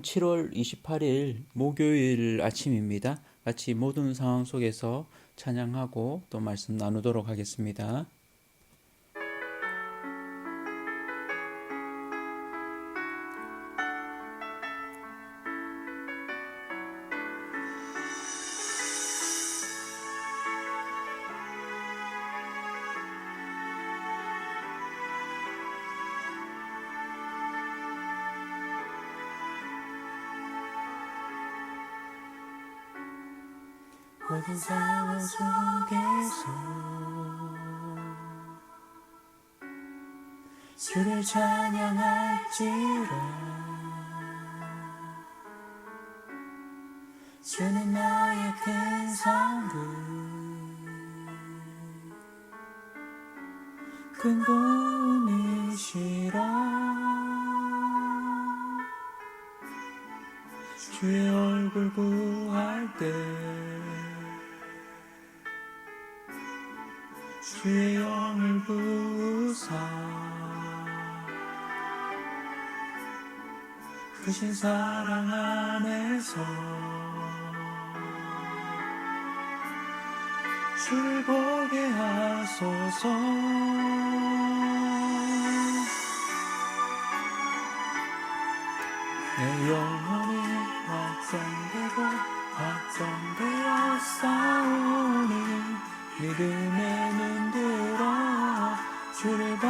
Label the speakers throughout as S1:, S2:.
S1: 오늘은 7월 28일 목요일 아침입니다. 같이 모든 상황 속에서 찬양하고 또 말씀 나누도록 하겠습니다. 모든 상황 속에서 주를 찬양할지라. 주는 나의 큰 상급 큰 도움이시라 주의 얼굴 구할 때 주의 영을 부사. 크신 사랑 안에서 주를 보게 하소서. 내 영혼이 확장되고 확장되어 싸우니 믿음의 눈 들어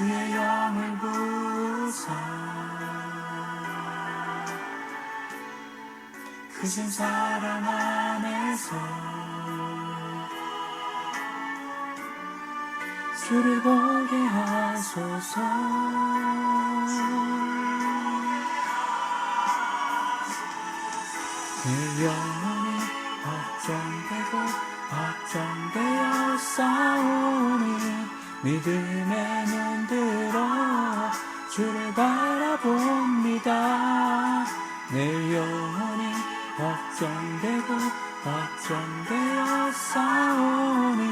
S1: 주의 영을 부사. 크신 사랑 안에서 주를 보게 하소서. 내 영혼이 확정되고 확정되어 싸우니 믿음의 눈 바라봅니다. 내 영혼이 확정되고 확정되어 싸우니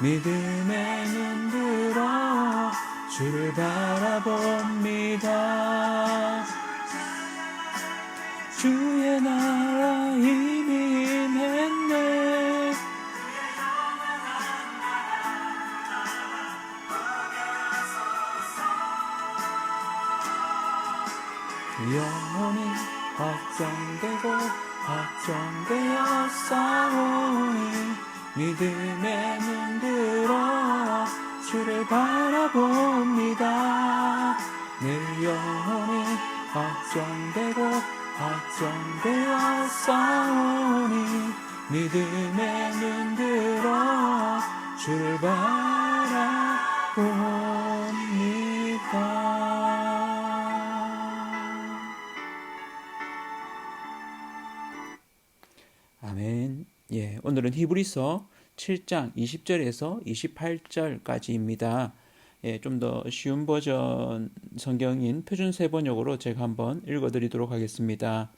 S1: 믿음의 눈 들어 주를 바라봅니다. 주의 나 확정되고 확정되어 싸우니 믿음의 눈 들어 주를 바라봅니다. 내 영혼이 확정되고 확정되어 싸우니 믿음의 눈 들어 주를 바라 예, 오늘은 히브리서 7장 20절에서 28절까지입니다. 예, 좀 더 쉬운 버전 성경인 표준 세번역으로 제가 한번 읽어 드리도록 하겠습니다.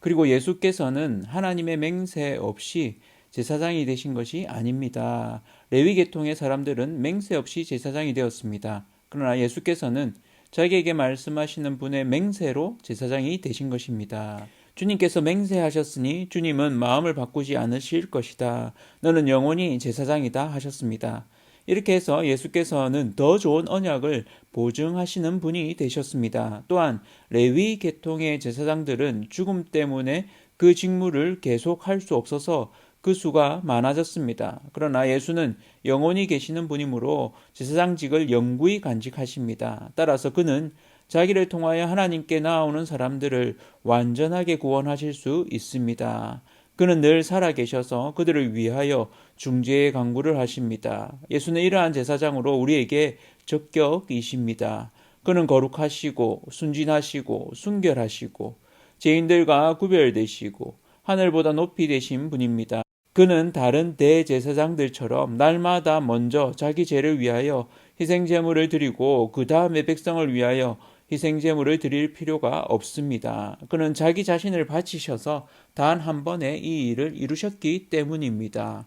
S1: 그리고 예수께서는 하나님의 맹세 없이 제사장이 되신 것이 아닙니다. 레위 계통의 사람들은 맹세 없이 제사장이 되었습니다. 그러나 예수께서는 자기에게 말씀하시는 분의 맹세로 제사장이 되신 것입니다. 주님께서 맹세하셨으니 주님은 마음을 바꾸지 않으실 것이다. 너는 영원히 제사장이다 하셨습니다. 이렇게 해서 예수께서는 더 좋은 언약을 보증하시는 분이 되셨습니다. 또한 레위 계통의 제사장들은 죽음 때문에 그 직무를 계속할 수 없어서 그 수가 많아졌습니다. 그러나 예수는 영원히 계시는 분이므로 제사장직을 영구히 간직하십니다. 따라서 그는 자기를 통하여 하나님께 나아오는 사람들을 완전하게 구원하실 수 있습니다. 그는 늘 살아계셔서 그들을 위하여 중재의 강구를 하십니다. 예수는 이러한 제사장으로 우리에게 적격이십니다. 그는 거룩하시고 순진하시고 순결하시고 죄인들과 구별되시고 하늘보다 높이 되신 분입니다. 그는 다른 대제사장들처럼 날마다 먼저 자기 죄를 위하여 희생제물을 드리고 그 다음에 백성을 위하여 희생제물을 드릴 필요가 없습니다. 그는 자기 자신을 바치셔서 단 한 번에 이 일을 이루셨기 때문입니다.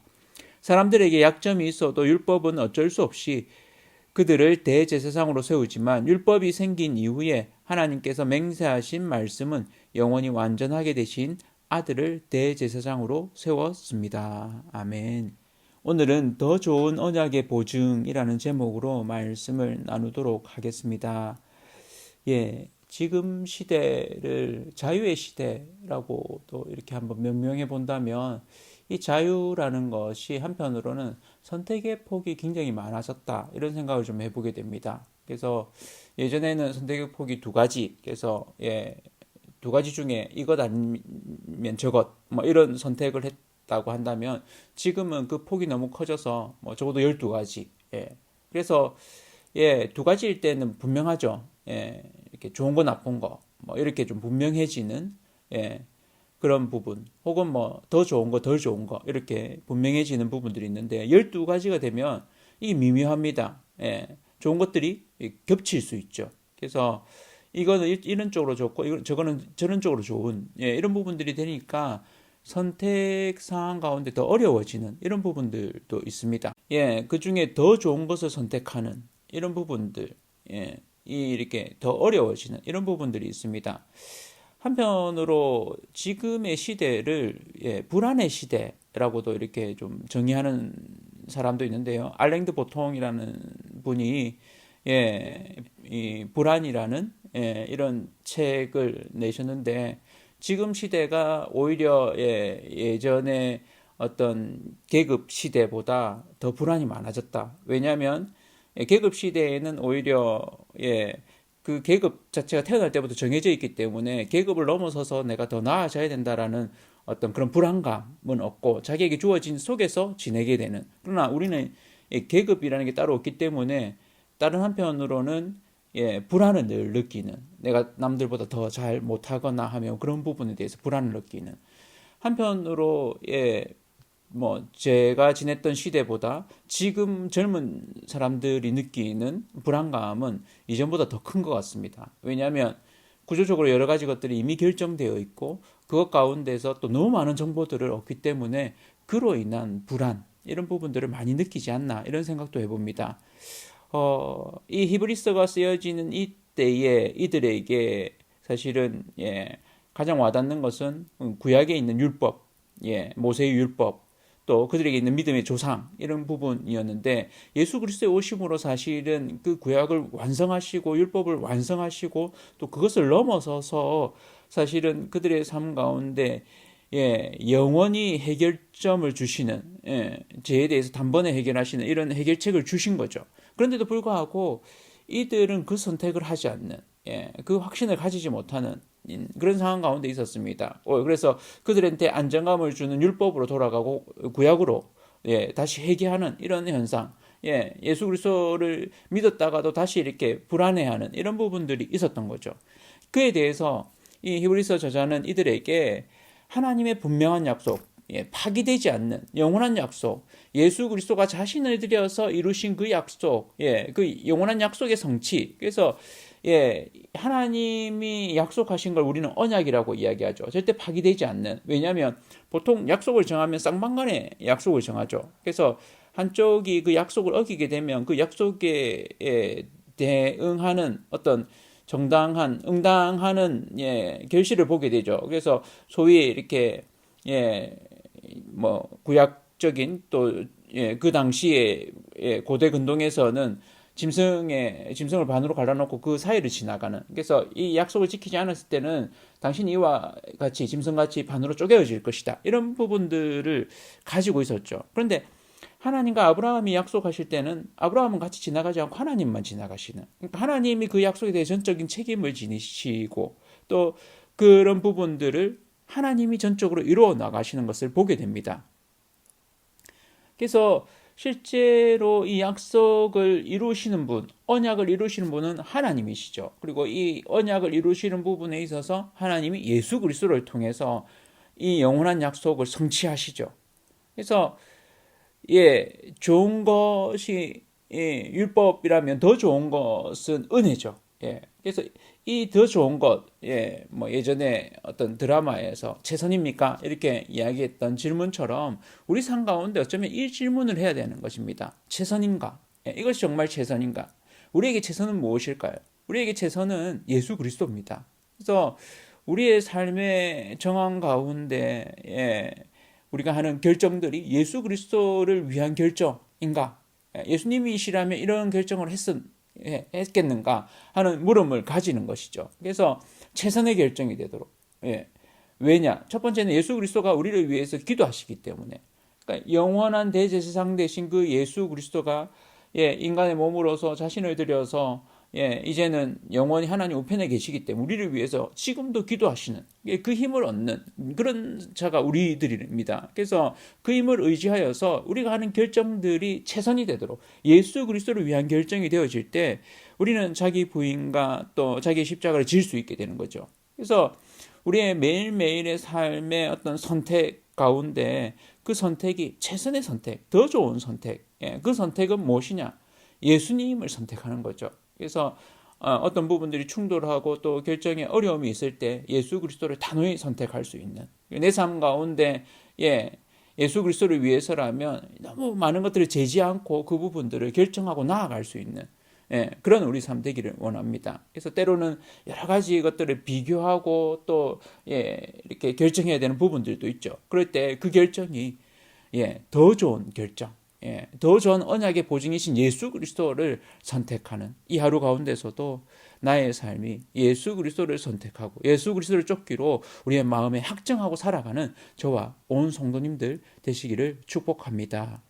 S1: 사람들에게 약점이 있어도 율법은 어쩔 수 없이 그들을 대제사장으로 세우지만 율법이 생긴 이후에 하나님께서 맹세하신 말씀은 영원히 완전하게 되신 아들을 대제사장으로 세웠습니다. 아멘. 오늘은 더 좋은 언약의 보증이라는 제목으로 말씀을 나누도록 하겠습니다. 예, 지금 시대를 자유의 시대라고 또 이렇게 한번 명명해 본다면 이 자유라는 것이 한편으로는 선택의 폭이 굉장히 많아졌다 이런 생각을 좀 해보게 됩니다. 그래서 예전에는 선택의 폭이 두 가지, 그래서 예, 두 가지 중에 이것 아니면 저것 뭐 이런 선택을 했다고 한다면 지금은 그 폭이 너무 커져서 뭐 적어도 열두 가지. 예. 그래서 예, 두 가지일 때는 분명하죠. 예. 이렇게 좋은 거 나쁜 거 뭐 이렇게 좀 분명해지는 예. 그런 부분 혹은 뭐 더 좋은 거 덜 좋은 거 이렇게 분명해지는 부분들이 있는데 열두 가지가 되면 이게 미묘합니다. 예. 좋은 것들이 겹칠 수 있죠. 그래서 이거는 이런 쪽으로 좋고 이거 저거는 저런 쪽으로 좋은 예, 이런 부분들이 되니까 선택 상황 가운데 더 어려워지는 이런 부분들도 있습니다. 예, 그 중에 더 좋은 것을 선택하는 이런 부분들, 예, 이 이렇게 더 어려워지는 이런 부분들이 있습니다. 한편으로 지금의 시대를 예, 불안의 시대라고도 이렇게 좀 정의하는 사람도 있는데요. 알랭드 보통이라는 분이 예, 이 불안이라는 예, 이런 책을 내셨는데 지금 시대가 오히려 예, 예전에 어떤 계급 시대보다 더 불안이 많아졌다. 왜냐하면 예, 계급 시대에는 오히려 예, 그 계급 자체가 태어날 때부터 정해져 있기 때문에 계급을 넘어서서 내가 더 나아져야 된다라는 어떤 그런 불안감은 없고 자기에게 주어진 속에서 지내게 되는. 그러나 우리는 계급이라는 게 따로 없기 때문에 다른 한편으로는 예, 불안을 늘 느끼는. 내가 남들보다 더 잘 못하거나 하면 그런 부분에 대해서 불안을 느끼는. 한편으로 예, 뭐 제가 지냈던 시대보다 지금 젊은 사람들이 느끼는 불안감은 이전보다 더 큰 것 같습니다. 왜냐하면 구조적으로 여러 가지 것들이 이미 결정되어 있고 그것 가운데서 또 너무 많은 정보들을 얻기 때문에 그로 인한 불안 이런 부분들을 많이 느끼지 않나 이런 생각도 해봅니다. 어, 이 히브리서가 쓰여지는 이때에 이들에게 사실은 예, 가장 와닿는 것은 구약에 있는 율법, 예, 모세의 율법, 또 그들에게 있는 믿음의 조상 이런 부분이었는데 예수 그리스도의 오심으로 사실은 그 구약을 완성하시고 율법을 완성하시고 또 그것을 넘어서서 사실은 그들의 삶 가운데 예, 영원히 해결점을 주시는 예, 죄에 대해서 단번에 해결하시는 이런 해결책을 주신 거죠. 그런데도 불구하고 이들은 그 선택을 하지 않는 예, 그 확신을 가지지 못하는 그런 상황 가운데 있었습니다. 어, 그래서 그들한테 안정감을 주는 율법으로 돌아가고 구약으로 예, 다시 회개하는 이런 현상. 예, 예수 그리스도를 믿었다가도 다시 이렇게 불안해하는 이런 부분들이 있었던 거죠. 그에 대해서 이 히브리서 저자는 이들에게 하나님의 분명한 약속, 예, 파기되지 않는 영원한 약속, 예수 그리스도가 자신을 들여서 이루신 그 약속, 예, 그 영원한 약속의 성취. 그래서 예, 하나님이 약속하신 걸 우리는 언약이라고 이야기하죠. 절대 파기되지 않는. 왜냐하면 보통 약속을 정하면 쌍방간의 약속을 정하죠. 그래서 한쪽이 그 약속을 어기게 되면 그 약속에 대응하는 어떤 정당한 응당하는 예, 결실을 보게 되죠. 그래서 소위 이렇게 예, 뭐 구약적인 또 예, 그 당시에 예, 고대 근동에서는 짐승의 짐승을 반으로 갈라놓고 그 사이를 지나가는. 그래서 이 약속을 지키지 않았을 때는 당신 이와 같이 짐승같이 반으로 쪼개어질 것이다. 이런 부분들을 가지고 있었죠. 그런데 하나님과 아브라함이 약속하실 때는 아브라함은 같이 지나가지 않고 하나님만 지나가시는. 그러니까 하나님이 그 약속에 대해 전적인 책임을 지니시고 또 그런 부분들을 하나님이 전적으로 이루어 나가시는 것을 보게 됩니다. 그래서 실제로 이 약속을 이루시는 분, 언약을 이루시는 분은 하나님이시죠. 그리고 이 언약을 이루시는 부분에 있어서 하나님이 예수 그리스도를 통해서 이 영원한 약속을 성취하시죠. 그래서 예, 좋은 것이 예, 율법이라면 더 좋은 것은 은혜죠. 예. 그래서 이 더 좋은 것, 예, 뭐 예전에 어떤 드라마에서 최선입니까? 이렇게 이야기했던 질문처럼 우리 삶 가운데 어쩌면 이 질문을 해야 되는 것입니다. 최선인가? 예, 이것이 정말 최선인가? 우리에게 최선은 무엇일까요? 우리에게 최선은 예수 그리스도입니다. 그래서 우리의 삶의 정황 가운데 예, 우리가 하는 결정들이 예수 그리스도를 위한 결정인가? 예, 예수님이시라면 이런 결정을 예, 했겠는가 하는 물음을 가지는 것이죠. 그래서 최선의 결정이 되도록. 예. 왜냐? 첫 번째는 예수 그리스도가 우리를 위해서 기도하시기 때문에. 그러니까 영원한 대제사장 되신 그 예수 그리스도가 예, 인간의 몸으로서 자신을 들여서 예, 이제는 영원히 하나님 우편에 계시기 때문에 우리를 위해서 지금도 기도하시는 예, 그 힘을 얻는 그런 자가 우리들입니다. 그래서 그 힘을 의지하여서 우리가 하는 결정들이 최선이 되도록 예수 그리스도를 위한 결정이 되어질 때 우리는 자기 부인과 또 자기 십자가를 질 수 있게 되는 거죠. 그래서 우리의 매일매일의 삶의 어떤 선택 가운데 그 선택이 최선의 선택, 더 좋은 선택, 예, 그 선택은 무엇이냐? 예수님을 선택하는 거죠. 그래서 어, 어떤 부분들이 충돌하고 또 결정에 어려움이 있을 때 예수 그리스도를 단호히 선택할 수 있는 내 삶 가운데 예 예수 그리스도를 위해서라면 너무 많은 것들을 제지 않고 그 부분들을 결정하고 나아갈 수 있는 예, 그런 우리 삶 되기를 원합니다. 그래서 때로는 여러 가지 것들을 비교하고 또 예, 이렇게 결정해야 되는 부분들도 있죠. 그럴 때 그 결정이 예, 더 좋은 결정, 예, 더 좋은 언약의 보증이신 예수 그리스도를 선택하는 이 하루 가운데서도 나의 삶이 예수 그리스도를 선택하고 예수 그리스도를 쫓기로 우리의 마음에 확정하고 살아가는 저와 온 성도님들 되시기를 축복합니다.